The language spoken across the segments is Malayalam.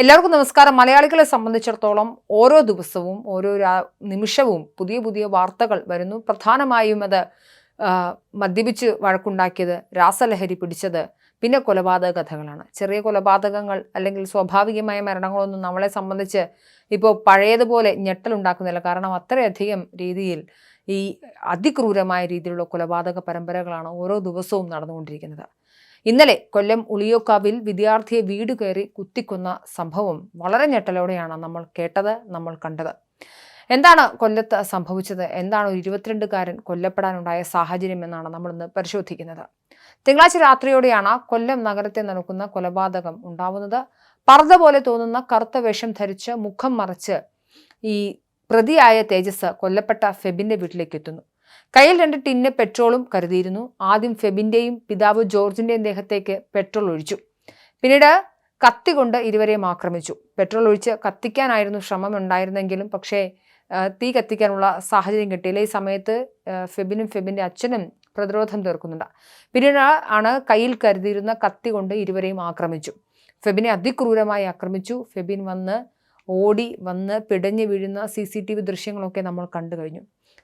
എല്ലാവർക്കും നമസ്കാരം. മലയാളികളെ സംബന്ധിച്ചിടത്തോളം ഓരോ ദിവസവും ഓരോ നിമിഷവും പുതിയ പുതിയ വാർത്തകൾ വരുന്നു. പ്രധാനമായും അത് മദ്യപിച്ച് വഴക്കുണ്ടാക്കിയത് രാസലഹരി പിടിച്ചത് പിന്നെ കൊലപാതക കഥകളാണ്. ചെറിയ കൊലപാതകങ്ങൾ അല്ലെങ്കിൽ സ്വാഭാവികമായ മരണങ്ങളൊന്നും നമ്മളെ സംബന്ധിച്ച് ഇപ്പോൾ പഴയതുപോലെ ഞെട്ടലുണ്ടാക്കുന്നില്ല. കാരണം അത്രയധികം രീതിയിൽ ഈ അതിക്രൂരമായ രീതിയിലുള്ള കൊലപാതക പരമ്പരകളാണ് ഓരോ ദിവസവും നടന്നുകൊണ്ടിരിക്കുന്നത്. ഇന്നലെ കൊല്ലം ഉളിയോക്കാവിൽ വിദ്യാർത്ഥിയെ വീട് കയറി കുത്തിക്കൊന്ന സംഭവം വളരെ ഞെട്ടലോടെയാണ് നമ്മൾ കേട്ടത് നമ്മൾ കണ്ടത്. എന്താണ് കൊല്ലത്ത് സംഭവിച്ചത്? എന്താണ് ഒരു ഇരുപത്തിരണ്ടുകാരൻ കൊല്ലപ്പെടാനുണ്ടായ സാഹചര്യം എന്നാണ് നമ്മളിന്ന് പരിശോധിക്കുന്നത്. തിങ്കളാഴ്ച രാത്രിയോടെയാണ് കൊല്ലം നഗരത്തെ നടക്കുന്ന കൊലപാതകം ഉണ്ടാവുന്നത്. പർദ്ദ പോലെ തോന്നുന്ന കറുത്ത വേഷം ധരിച്ച് മുഖം മറച്ച് ഈ പ്രതിയായ തേജസ് കൊല്ലപ്പെട്ട ഫെബിന്റെ വീട്ടിലേക്ക് എത്തുന്നു. കയ്യിൽ രണ്ട് ടിന്ന് പെട്രോളും കരുതിയിരുന്നു. ആദ്യം ഫെബിന്റെയും പിതാവ് ജോർജിന്റെയും ദേഹത്തേക്ക് പെട്രോൾ ഒഴിച്ചു. പിന്നീട് കത്തി കൊണ്ട് ഇരുവരെയും ആക്രമിച്ചു. പെട്രോൾ ഒഴിച്ച് കത്തിക്കാനായിരുന്നു ശ്രമം ഉണ്ടായിരുന്നെങ്കിലും പക്ഷേ തീ കത്തിക്കാനുള്ള സാഹചര്യം കിട്ടിയില്ല. ഈ സമയത്ത് ഫെബിനും ഫെബിന്റെ അച്ഛനും പ്രതിരോധം തീർക്കുന്നുണ്ട്. പിന്നീട് ആണ് കയ്യിൽ കരുതിയിരുന്ന കത്തി കൊണ്ട് ഇരുവരെയും ആക്രമിച്ചു. ഫെബിനെ അതിക്രൂരമായി ആക്രമിച്ചു. ഫെബിൻ വന്ന് ഓടി വന്ന് പിടഞ്ഞു വീഴുന്ന സി സി ടി വി ദൃശ്യങ്ങളൊക്കെ നമ്മൾ കണ്ടു കഴിഞ്ഞു.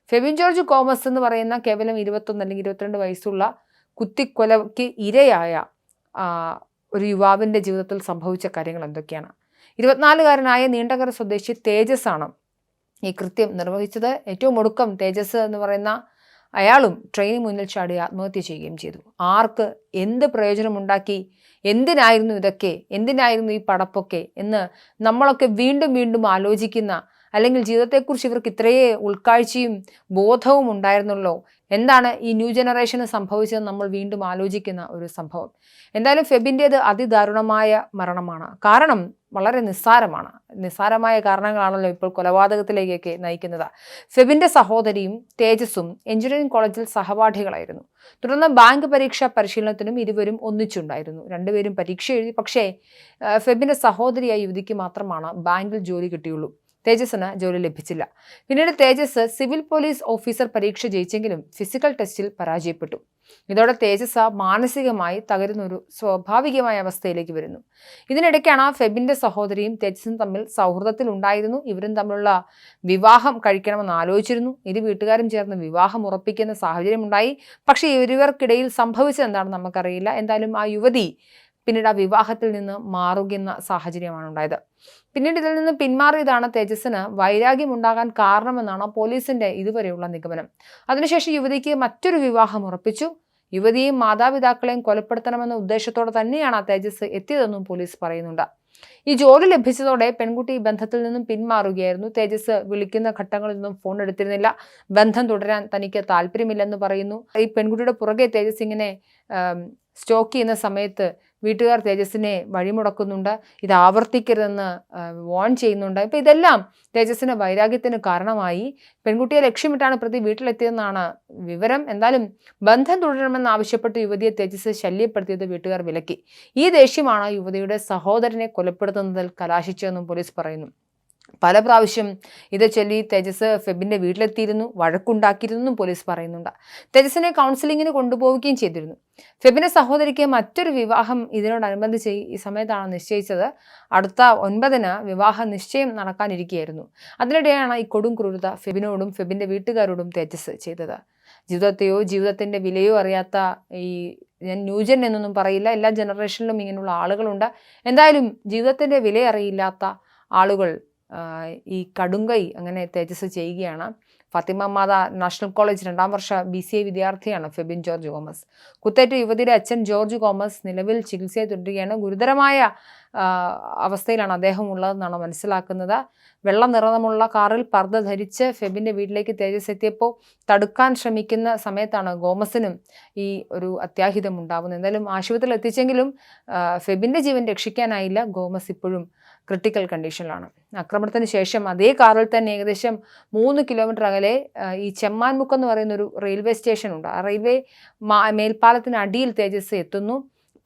ഫെബിൻ ജോർജ് കോമസ് എന്ന് പറയുന്ന കേവലം ഇരുപത്തൊന്ന് അല്ലെങ്കിൽ ഇരുപത്തിരണ്ട് വയസ്സുള്ള കുത്തിക്കൊലയ്ക്ക് ഇരയായ ഒരു യുവാവിന്റെ ജീവിതത്തിൽ സംഭവിച്ച കാര്യങ്ങൾ എന്തൊക്കെയാണ്? ഇരുപത്തിനാലുകാരനായ നീണ്ടകര സ്വദേശി തേജസ് ആണ് ഈ കൃത്യം നിർവഹിച്ചത്. ഏറ്റവും ഒടുക്കം തേജസ് എന്ന് പറയുന്ന അയാളും ട്രെയിനിന് മുന്നിൽ ചാടി ആത്മഹത്യ ചെയ്യുകയും ചെയ്തു. ആർക്ക് എന്ത് പ്രയോജനമുണ്ടാക്കി? എന്തിനായിരുന്നു ഇതൊക്കെ? എന്തിനായിരുന്നു ഈ പടപ്പൊക്കെ? എന്ന് നമ്മളൊക്കെ വീണ്ടും വീണ്ടും ആലോചിക്കുന്ന അല്ലെങ്കിൽ ജീവിതത്തെക്കുറിച്ച് ഇവർക്ക് ഇത്രയേ ഉൾക്കാഴ്ചയും ബോധവും ഉണ്ടായിരുന്നുള്ളൂ. എന്താണ് ഈ ന്യൂ ജനറേഷന് സംഭവിച്ചത് നമ്മൾ വീണ്ടും ആലോചിക്കുന്ന ഒരു സംഭവം. എന്തായാലും ഫെബിന്റേത് അതിദാരുണമായ മരണമാണ്. കാരണം വളരെ നിസ്സാരമാണ്. നിസ്സാരമായ കാരണങ്ങളാണല്ലോ ഇപ്പോൾ കൊലപാതകത്തിലേക്കൊക്കെ നയിക്കുന്നത്. ഫെബിന്റെ സഹോദരിയും തേജസ്സും എഞ്ചിനീയറിംഗ് കോളേജിൽ സഹപാഠികളായിരുന്നു. തുടർന്ന് ബാങ്ക് പരീക്ഷാ പരിശീലനത്തിനും ഇരുവരും ഒന്നിച്ചുണ്ടായിരുന്നു. രണ്ടുപേരും പരീക്ഷ എഴുതി. പക്ഷേ ഫെബിന്റെ സഹോദരിയായ യുവതിക്ക് മാത്രമാണ് ബാങ്കിൽ ജോലി കിട്ടിയുള്ളൂ. തേജസ്സിന് ജോലി ലഭിച്ചില്ല. പിന്നീട് തേജസ് സിവിൽ പോലീസ് ഓഫീസർ പരീക്ഷ ജയിച്ചെങ്കിലും ഫിസിക്കൽ ടെസ്റ്റിൽ പരാജയപ്പെട്ടു. ഇതോടെ തേജസ് മാനസികമായി തകരുന്ന ഒരു സ്വാഭാവികമായ അവസ്ഥയിലേക്ക് വരുന്നു. ഇതിനിടയ്ക്കാണ് ഫെബിന്റെ സഹോദരിയും തേജസും തമ്മിൽ സൗഹൃദത്തിൽ ഉണ്ടായിരുന്നു. ഇവരും തമ്മിലുള്ള വിവാഹം കഴിക്കണമെന്ന് ആലോചിച്ചിരുന്നു. ഇരു വീട്ടുകാരും ചേർന്ന് വിവാഹം ഉറപ്പിക്കുന്ന സാഹചര്യമുണ്ടായി. പക്ഷേ ഇവരുവർക്കിടയിൽ സംഭവിച്ചതെന്താണെന്ന് നമുക്കറിയില്ല. എന്തായാലും ആ യുവതി പിന്നീട് ആ വിവാഹത്തിൽ നിന്ന് മാറുകയെന്ന സാഹചര്യമാണ് ഉണ്ടായത്. പിന്നീട് ഇതിൽ നിന്ന് പിന്മാറിയതാണ് തേജസ്സിന് വൈരാഗ്യം ഉണ്ടാകാൻ കാരണമെന്നാണ് പോലീസിന്റെ ഇതുവരെയുള്ള നിഗമനം. അതിനുശേഷം യുവതിക്ക് മറ്റൊരു വിവാഹം ഉറപ്പിച്ചു. യുവതിയെയും മാതാപിതാക്കളെയും കൊലപ്പെടുത്തണമെന്ന ഉദ്ദേശത്തോടെ തന്നെയാണ് ആ തേജസ് എത്തിയതെന്നും പോലീസ് പറയുന്നുണ്ട്. ഈ ജോലി ലഭിച്ചതോടെ പെൺകുട്ടി ബന്ധത്തിൽ നിന്നും പിന്മാറുകയായിരുന്നു. തേജസ് വിളിക്കുന്ന ഘട്ടങ്ങളിൽ നിന്നും ഫോൺ എടുത്തിരുന്നില്ല. ബന്ധം തുടരാൻ തനിക്ക് താല്പര്യമില്ലെന്ന് പറയുന്നു. ഈ പെൺകുട്ടിയുടെ പുറകെ തേജസ് ഇങ്ങനെ സ്റ്റോക്ക് ചെയ്യുന്ന സമയത്ത് വീട്ടുകാർ തേജസ്സിനെ വഴിമുടക്കുന്നുണ്ട്. ഇത് ആവർത്തിക്കരുതെന്ന് വാൺ ചെയ്യുന്നുണ്ട്. ഇപ്പം ഇതെല്ലാം തേജസ്സിന് വൈരാഗ്യത്തിന് കാരണമായി. പെൺകുട്ടിയെ ലക്ഷ്യമിട്ടാണ് പ്രതി വീട്ടിലെത്തിയതെന്നാണ് വിവരം. എന്തായാലും ബന്ധം തുടരണമെന്ന് ആവശ്യപ്പെട്ട് യുവതിയെ തേജസ് ശല്യപ്പെടുത്തിയത് വീട്ടുകാർ വിലക്കി. ഈ ദേഷ്യമാണ് യുവതിയുടെ സഹോദരനെ കൊലപ്പെടുത്തുന്നതിൽ കലാശിച്ചതെന്നും പോലീസ് പറയുന്നു. പല പ്രാവശ്യം ഇത് ചൊല്ലി തേജസ് ഫെബിന്റെ വീട്ടിലെത്തിയിരുന്നു വഴക്കുണ്ടാക്കിയിരുന്നെന്നും പോലീസ് പറയുന്നുണ്ട്. തേജസിനെ കൗൺസിലിങ്ങിന് കൊണ്ടുപോവുകയും ചെയ്തിരുന്നു. ഫെബിന്റെ സഹോദരിക്ക് മറ്റൊരു വിവാഹം ഇതിനോടനുബന്ധിച്ച് ഈ സമയത്താണ് നിശ്ചയിച്ചത്. അടുത്ത ഒൻപതിന് വിവാഹ നിശ്ചയം നടക്കാനിരിക്കുകയായിരുന്നു അതിനിടെയാണ് ഈ കൊടും ക്രൂരത ഫെബിനോടും ഫെബിന്റെ വീട്ടുകാരോടും തേജസ് ചെയ്തത്. ജീവിതത്തെയോ ജീവിതത്തിന്റെ വിലയോ അറിയാത്ത ഈ ഞാൻ ന്യൂജൻ എന്നൊന്നും പറയില്ല. എല്ലാ ജനറേഷനിലും ഇങ്ങനെയുള്ള ആളുകളുണ്ട്. എന്തായാലും ജീവിതത്തിന്റെ വില അറിയില്ലാത്ത ആളുകൾ ഈ കടുങ്കൈ അങ്ങനെ തേജസ് ചെയ്യുകയാണ്. ഫാത്തിമ മാത നാഷണൽ കോളേജ് രണ്ടാം വർഷ ബി സി ഐ വിദ്യാർത്ഥിയാണ് ഫെബിൻ ജോർജ് തോമസ് കുത്തേറ്റ യുവതിയുടെ അച്ഛൻ ജോർജ് തോമസ് നിലവിൽ ചികിത്സയെ തുടരുകയാണ്. ഗുരുതരമായ അവസ്ഥയിലാണ് അദ്ദേഹം ഉള്ളതെന്നാണ് മനസ്സിലാക്കുന്നത്. വെള്ളം നിറമുള്ള കാറിൽ പർദ്ദ ധരിച്ച് ഫെബിന്റെ വീട്ടിലേക്ക് തേജസ് എത്തിയപ്പോൾ തടുക്കാൻ ശ്രമിക്കുന്ന സമയത്താണ് ഗോമസിനും ഈ ഒരു അത്യാഹിതം ഉണ്ടാകുന്നത് എന്തായാലും ആശുപത്രിയിൽ എത്തിച്ചെങ്കിലും ഫെബിന്റെ ജീവൻ രക്ഷിക്കാനായില്ല ഗോമസ് ഇപ്പോഴും. ക്രിട്ടിക്കൽ കണ്ടീഷനിലാണ് ആക്രമണത്തിന് ശേഷം അതേ കാറിൽ തന്നെ ഏകദേശം മൂന്ന് കിലോമീറ്റർ അകലെ ഈ ചെമ്മാൻമുക്ക് എന്ന് പറയുന്ന ഒരു റെയിൽവേ സ്റ്റേഷൻ ഉണ്ട്. ആ റെയിൽവേ മേൽപ്പാലത്തിന് അടിയിൽ തേജസ് എത്തുന്നു.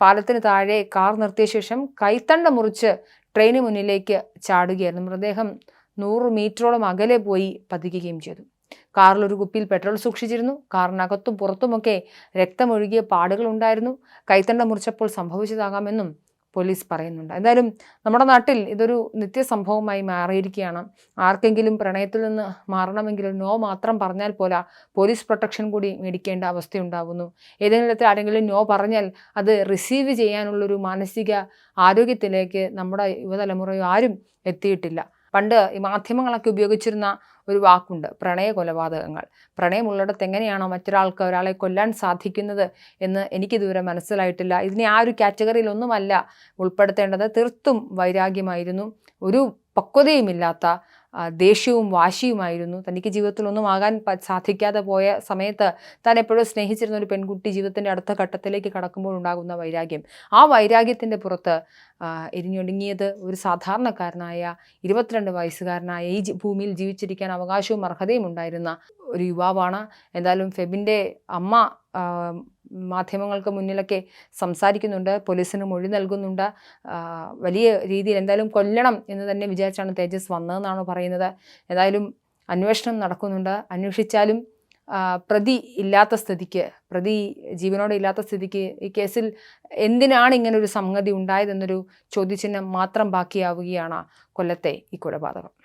പാലത്തിന് താഴെ കാർ നിർത്തിയ ശേഷം കൈത്തണ്ട മുറിച്ച് ട്രെയിന് മുന്നിലേക്ക് ചാടുകയായിരുന്നു. മൃതദേഹം നൂറ് മീറ്ററോളം അകലെ പോയി പതിക്കുകയും ചെയ്തു. കാറിൽ ഒരു കുപ്പിയിൽ പെട്രോൾ സൂക്ഷിച്ചിരുന്നു. കാറിനകത്തും പുറത്തുമൊക്കെ രക്തമൊഴുകിയ പാടുകൾ ഉണ്ടായിരുന്നു. കൈത്തണ്ട മുറിച്ചപ്പോൾ സംഭവിച്ചതാകാമെന്നും പോലീസ് പറയുന്നുണ്ട്. എന്തായാലും നമ്മുടെ നാട്ടിൽ ഇതൊരു നിത്യസംഭവമായി മാറിയിരിക്കുകയാണ്. ആർക്കെങ്കിലും പ്രണയത്തിൽ നിന്ന് മാറണമെങ്കിൽ നോ മാത്രം പറഞ്ഞാൽ പോല പോലീസ് പ്രൊട്ടക്ഷൻ കൂടി മേടിക്കേണ്ട അവസ്ഥയുണ്ടാകുന്നു ഏതെങ്കിലും തരത്തിൽ ആരെങ്കിലും നോ പറഞ്ഞാൽ അത് റിസീവ് ചെയ്യാനുള്ളൊരു മാനസിക ആരോഗ്യത്തിലേക്ക് നമ്മുടെ യുവതലമുറയോ ആരും എത്തിയിട്ടില്ല. പണ്ട് ഈ മാധ്യമങ്ങളൊക്കെ ഉപയോഗിച്ചിരുന്ന ഒരു വാക്കുണ്ട് പ്രണയ കൊലപാതകങ്ങൾ പ്രണയമുള്ളിടത്ത് എങ്ങനെയാണോ മറ്റൊരാൾക്ക് ഒരാളെ കൊല്ലാൻ സാധിക്കുന്നത് എന്ന് എനിക്കിതുവരെ മനസ്സിലായിട്ടില്ല. ഇതിനെ ആ ഒരു കാറ്റഗറിയിലൊന്നുമല്ല ഉൾപ്പെടുത്തേണ്ടത്. തീർത്തും വൈരാഗ്യമായിരുന്നു. ഒരു പക്വതയുമില്ലാത്ത ദേഷ്യവും വാശിയുമായിരുന്നു. തനിക്ക് ജീവിതത്തിലൊന്നും ആകാൻ പ- സാധിക്കാതെ പോയ സമയത്ത് താൻ എപ്പോഴും സ്നേഹിച്ചിരുന്ന ഒരു പെൺകുട്ടി ജീവിതത്തിന്റെ അടുത്ത ഘട്ടത്തിലേക്ക് കടക്കുമ്പോൾ ഉണ്ടാകുന്ന വൈരാഗ്യം. ആ വൈരാഗ്യത്തിന്റെ പുറത്ത് എരിഞ്ഞൊടുങ്ങിയത് ഒരു സാധാരണക്കാരനായ ഇരുപത്തിരണ്ട് വയസ്സുകാരനായ ഈ ഭൂമിയിൽ ജീവിച്ചിരിക്കാൻ അവകാശവും അർഹതയും ഉണ്ടായിരുന്ന ഒരു യുവാവാണ്. എന്തായാലും ഫെബിന്റെ അമ്മ മാധ്യമങ്ങൾക്ക് മുന്നിലൊക്കെ സംസാരിക്കുന്നുണ്ട് പോലീസിന് മൊഴി നൽകുന്നുണ്ട്. വലിയ രീതിയിൽ എന്തായാലും കൊല്ലണം എന്ന് തന്നെ വിചാരിച്ചാണ് തേജസ് വന്നതെന്നാണ് പറയുന്നത്. ഏതായാലും അന്വേഷണം നടക്കുന്നുണ്ട്. അന്വേഷിച്ചാലും പ്രതി ഇല്ലാത്ത സ്ഥിതിക്ക് പ്രതി ജീവനോടെ ഇല്ലാത്ത സ്ഥിതിക്ക് ഈ കേസിൽ എന്തിനാണ് ഇങ്ങനൊരു സംഗതി ഉണ്ടായതെന്നൊരു ചോദ്യചിഹ്നം മാത്രം ബാക്കിയാവുകയാണ് കൊല്ലത്തെ ഈ കൊലപാതകം.